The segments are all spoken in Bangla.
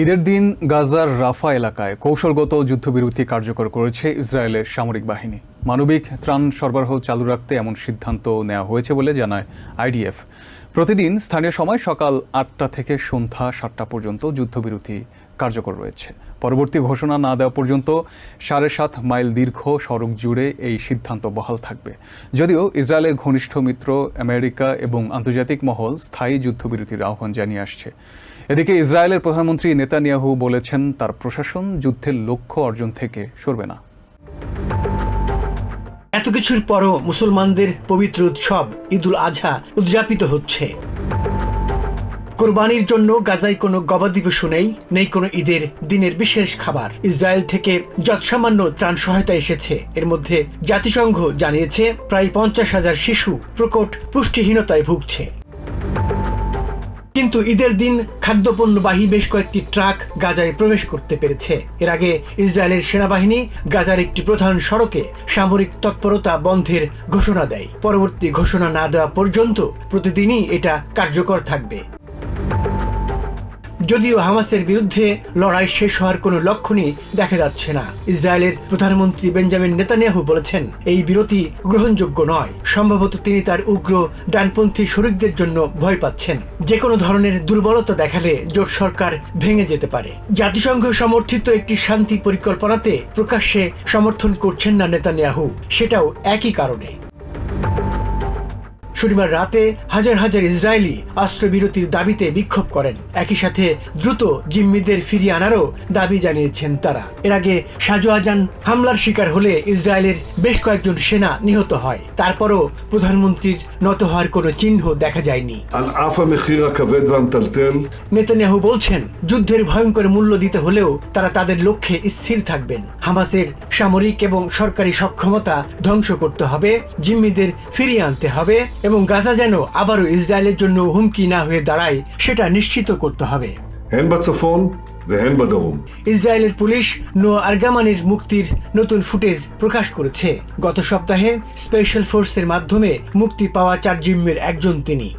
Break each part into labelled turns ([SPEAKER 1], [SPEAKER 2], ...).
[SPEAKER 1] ঈদের দিন গাজার রাফা এলাকায় কৌশলগত যুদ্ধবিরতি কার্যকর করেছে ইসরায়েলের সামরিক বাহিনী। মানবিক ত্রাণ সরবরাহ চালু রাখতে এমন সিদ্ধান্ত নেওয়া হয়েছে বলে জানায় আইডিএফ। প্রতিদিন স্থানীয় সময় সকাল আটটা থেকে সন্ধ্যা সাতটা পর্যন্ত যুদ্ধবিরতি কার্যকর রয়েছে। পরবর্তী ঘোষণা না দেওয়া পর্যন্ত সাড়ে সাত মাইল দীর্ঘ সড়ক জুড়ে এই সিদ্ধান্ত বহাল থাকবে। যদিও ইসরায়েলের ঘনিষ্ঠ মিত্র আমেরিকা এবং আন্তর্জাতিক মহল স্থায়ী যুদ্ধবিরতির আহ্বান জানিয়ে আসছে। এদিকে ইসরায়েলের প্রধানমন্ত্রী নেতানিয়াহু বলেছেন, তার প্রশাসন যুদ্ধের লক্ষ্য অর্জন থেকে সরবে না।
[SPEAKER 2] এত কিছুর পরও মুসলমানদের পবিত্র উৎসব ঈদুল আজহা উদযাপিত হচ্ছে। কোরবানির জন্য গাজায় কোনো গবাদি পশু নেই নেই কোনো ঈদের দিনের বিশেষ খাবার। ইসরায়েল থেকে যৎসামান্য ত্রাণ সহায়তা এসেছে। এর মধ্যে জাতিসংঘ জানিয়েছে, প্রায় পঞ্চাশ হাজার শিশু প্রকট পুষ্টিহীনতায় ভুগছে। কিন্তু ঈদের দিন খাদ্যপণ্যবাহী বেশ কয়েকটি ট্রাক গাজায় প্রবেশ করতে পেরেছে। এর আগে ইসরায়েলের সেনাবাহিনী গাজার একটি প্রধান সড়কে সামরিক তৎপরতা বন্ধের ঘোষণা দেয়। পরবর্তী ঘোষণা না দেওয়া পর্যন্ত প্রতিদিনই এটা কার্যকর থাকবে। যদিও হামাসের বিরুদ্ধে লড়াই শেষ হওয়ার কোনো লক্ষণই দেখা যাচ্ছে না। ইসরায়েলের প্রধানমন্ত্রী বেঞ্জামিন নেতানিয়াহু বলেছেন, এই বিরতি গ্রহণযোগ্য নয়। সম্ভবত তিনি তার উগ্র ডানপন্থী শরিকদের জন্য ভয় পাচ্ছেন। যে কোনো ধরনের দুর্বলতা দেখালে জোট সরকার ভেঙে যেতে পারে। জাতিসংঘ সমর্থিত একটি শান্তি পরিকল্পনাতে প্রকাশ্যে সমর্থন করছেন না নেতানিয়াহু। সেটাও একই কারণে। শনিবার রাতে হাজার হাজার ইসরায়েলি অস্ত্রবিরতির দাবিতে বিক্ষোভ করেন। একই সাথে দ্রুত জিম্মিদের ফিরিয়ে আনারও দাবি জানিয়েছেন তারা। এর আগে সাজোয়াজান হামলার শিকার হলে ইসরায়েলের বেশ কয়েকজন সেনা নিহত হয়। তারপরও প্রধানমন্ত্রীর নত হওয়ার কোনো চিহ্ন দেখা যায়নি। নেতানিয়াহু বলছেন যুদ্ধের ভয়ঙ্কর মূল্য দিতে হলেও তারা তাদের লক্ষ্যে স্থির থাকবেন। হামাসের সামরিক এবং সরকারি সক্ষমতা ধ্বংস করতে হবে জিম্মিদের ফিরিয়ে আনতে হবে এবং এবং গাজা যেন আবারও ইসরায়েলের জন্য হুমকি না হয়ে দাঁড়ায় সেটা নিশ্চিত করতে হবে। ইসরায়েলের পুলিশ নো আর্গামানের মুক্তির নতুন ফুটেজ প্রকাশ করেছে। গত সপ্তাহে স্পেশাল ফোর্সের মাধ্যমে মুক্তি পাওয়া চার জিম্মের একজন তিনি।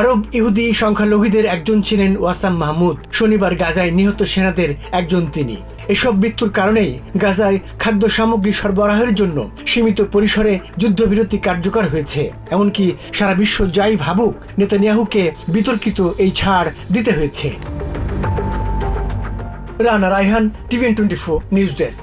[SPEAKER 2] আরব ইহুদি সংখ্যালঘুদের একজন ছিলেন ওয়াসাম মাহমুদ। শনিবার গাজায় নিহত সেনাদের একজন তিনি। এসব মৃত্যুর কারণেই গাজায় খাদ্য সামগ্রী সরবরাহের জন্য সীমিত পরিসরে যুদ্ধবিরতি কার্যকর হয়েছে। এমনকি সারা বিশ্ব যাই ভাবুক, নেতানিয়াহুকে বিতর্কিত এই ছাড় দিতে হয়েছে। Rana Raihan TVN twenty four news desk.